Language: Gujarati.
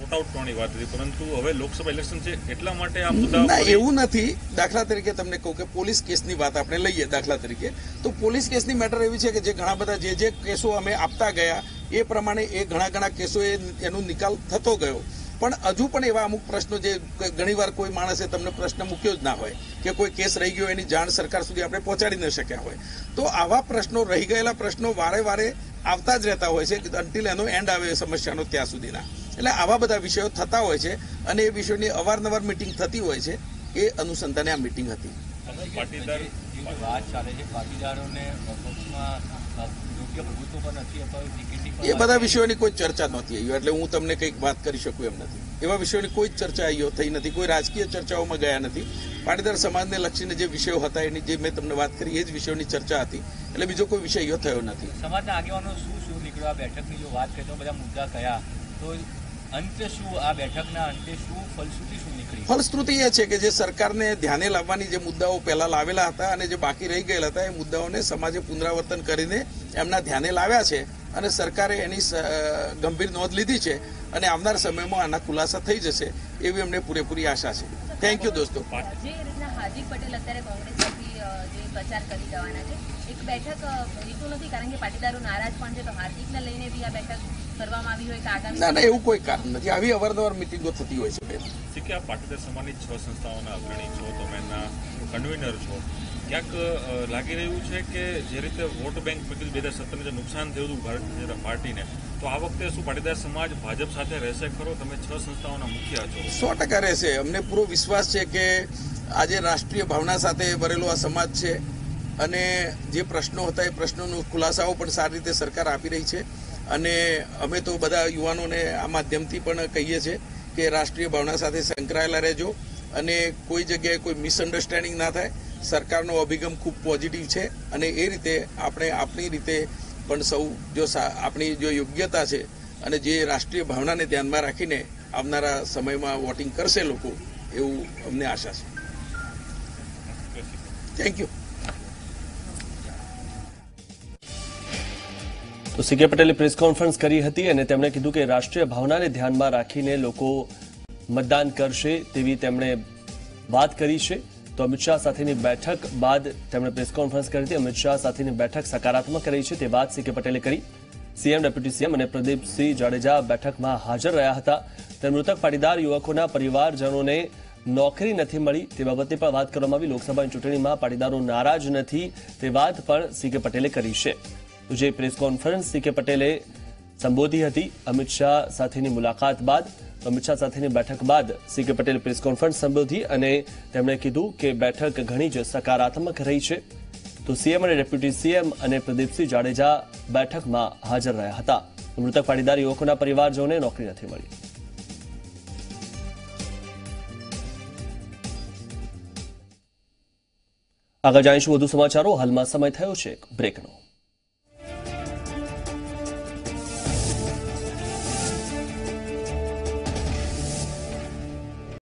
આઉટ કરવાની વાત હતી પરંતુ હવે લોકસભા ઇલેક્શન છે એટલા માટે આ મુદ્દા એવું નથી. દાખલા તરીકે તમને કહું કે પોલીસ કેસની વાત આપણે લઈએ દાખલા તરીકે. તો પોલીસ કેસની મેટર એવી છે કે જે ઘણા બધા જે જે કેસો અમે આપતા ગયા એ પ્રમાણે એ ઘણા ઘણા કેસો એનો નિકાલ થતો ગયો. પણ હજુ પણ એવા અમુક પ્રશ્નો જે ઘણીવાર કોઈ માણસે તમને પ્રશ્ન મૂક્યો જ ના હોય કે કોઈ કેસ રહી ગયો એની જાણ સરકાર સુધી આપણે પહોંચાડી ન શક્યા હોય. તો આવા પ્રશ્નો રહી ગયેલા પ્રશ્નો વારે વારે આવતા જ રહેતા હોય છે અંટિલ એનો એન્ડ આવે સમસ્યાનો ત્યાં સુધીના. એટલે આવા બધા વિષયો થતા હોય છે અને એ વિષયોની અવારનવાર મિટિંગ થતી હોય છે એ અનુસંધાને આ મિટિંગ હતી. પાટીદાર વાત ચાલે છે પાટીદારોને પક્ષમાં એ બધા વિષયોની કોઈ ચર્ચા નહોતી આવી એટલે હું તમને કંઈક વાત કરી શકું એમ નથી. એવા વિષયોની કોઈ જ ચર્ચા અહીંયા થઈ નથી કોઈ રાજકીય ચર્ચાઓમાં ગયા નથી. પાટીદાર સમાજને લક્ષીને જે વિષયો હતા એની જે મેં તમને વાત કરી એ જ વિષયોની ચર્ચા હતી. એટલે બીજો કોઈ વિષય થયો નથી. સમાજના આગેવાનો શું શું નીકળ્યો? આ બેઠકની જો વાત કરીએ તો બધા મુદ્દા કયા તો અંતે શું આ બેઠકના અંતે શું ફલશ્રુતિ શું નીકળી? ફલશ્રુતિ એ છે કે જે સરકારને ધ્યાને લાવવાની જે મુદ્દાઓ પહેલા લાવેલા હતા અને જે બાકી રહી ગયેલા હતા એ મુદ્દાઓને સમાજે પુનરાવર્તન કરીને એમના ધ્યાને લાવ્યા છે અને સરકારે એની ગંભીર નોંધ લીધી છે અને આવનાર સમયમાં આના ખુલાસા થઈ જશે એવી અમને પૂરેપૂરી આશા છે. થેન્ક યુ દોસ્તો. જે રીતના હાર્દિક પટેલ અત્યારે જે પ્રચાર કરી દેવાના છે. એક બેઠક હેતુ નથી કારણ કે પાટીદારો નારાજ પણ છે તો હાર્દિકને લઈને બી આ બેઠક કરવામાં આવી હોય કે આગામી ના ના એવું કોઈ કારણ નથી. આવી અવારનવાર મિટિંગો થતી હોય છે બેન. કે આ પાટીદાર સમાજની છ સંસ્થાઓના અગ્રણી છો તમે એના કન્વીનર છો. ક્યાંક લાગી રહ્યું છે કે જે રીતે વોટ બેંક મેં બે હજાર સત્તરને જે નુકસાન થયું હતું ભારતીય જનતા પાર્ટીને તો આ વખતે શું પાટીદાર સમાજ ભાજપ સાથે રહેશે ખરો? તમે છ સંસ્થાઓના મુખ્ય છો. સો ટકા રહેશે. અમને પૂરો વિશ્વાસ છે કે આજે રાષ્ટ્રીય ભાવના સાથે ભરેલો આ સમાજ છે અને જે પ્રશ્નો હતા એ પ્રશ્નોનો ખુલાસાઓ પણ સારી રીતે સરકાર આપી રહી છે. અને અમે તો બધા યુવાનોને આ માધ્યમથી પણ કહીએ છીએ કે રાષ્ટ્રીય ભાવના સાથે સંકળાયેલા રહેજો અને કોઈ જગ્યાએ કોઈ મિસઅન્ડરસ્ટેન્ડિંગ ના થાય, સરકારનો અભિગમ ખૂબ પોઝિટિવ છે અને એ રીતે આપણે આપણી રીતે પણ સૌ જો આપણી જો યોગ્યતા છે અને જે રાષ્ટ્રીય ભાવનાને ધ્યાનમાં રાખીને આવનારા સમયમાં વોટિંગ કરશે લોકો, એવું અમને આશા છે. થેન્ક યુ તો સીકે પટેલે પ્રેસ કોન્ફરન્સ કરી હતી અને તેમણે કીધું કે રાષ્ટ્રીય ભાવનાને ધ્યાનમાં રાખીને લોકો મતદાન કરશે તેવી તેમણે વાત કરી છે. તો અમિત શાહ સાથેની બેઠક બાદ તેમણે પ્રેસ કોન્ફરન્સ કરી હતી. અમિત શાહ સાથેની બેઠક સકારાત્મક રહી છે તે વાત સીકે પટેલે કરી. સીએમ, ડેપ્યુટી સીએમ અને પ્રદીપસિંહ જાડેજા બેઠકમાં હાજર રહ્યા હતા. તે મૃતક પાટીદાર યુવકોના પરિવારજનોને નોકરી નથી મળી તે બાબતે પણ વાત કરવામાં આવી. લોકસભાની ચૂંટણીમાં પાટીદારો નારાજ નથી તે વાત પણ સીકે પટેલે કરી છે. જે પ્રેસ કોન્ફરન્સ સીકે પટેલે સંબોધી હતી. અમિત શાહ સાથેની મુલાકાત બાદ, અમિત શાહ સાથેની બેઠક બાદ સીકે પટેલે પ્રેસ કોન્ફરન્સ સંબોધી અને તેમણે કીધું કે બેઠક ઘણી જ સકારાત્મક રહી છે. તો સીએમ અને ડેપ્યુટી સીએમ અને પ્રદીપસિંહ જાડેજા બેઠકમાં હાજર રહ્યા હતા. મૃતક પાટીદાર યુવકોના પરિવારજનોને નોકરી નથી મળી. આગળ જાણીશું વધુ સમાચારો. હાલમાં સમય થયો છે બ્રેકનો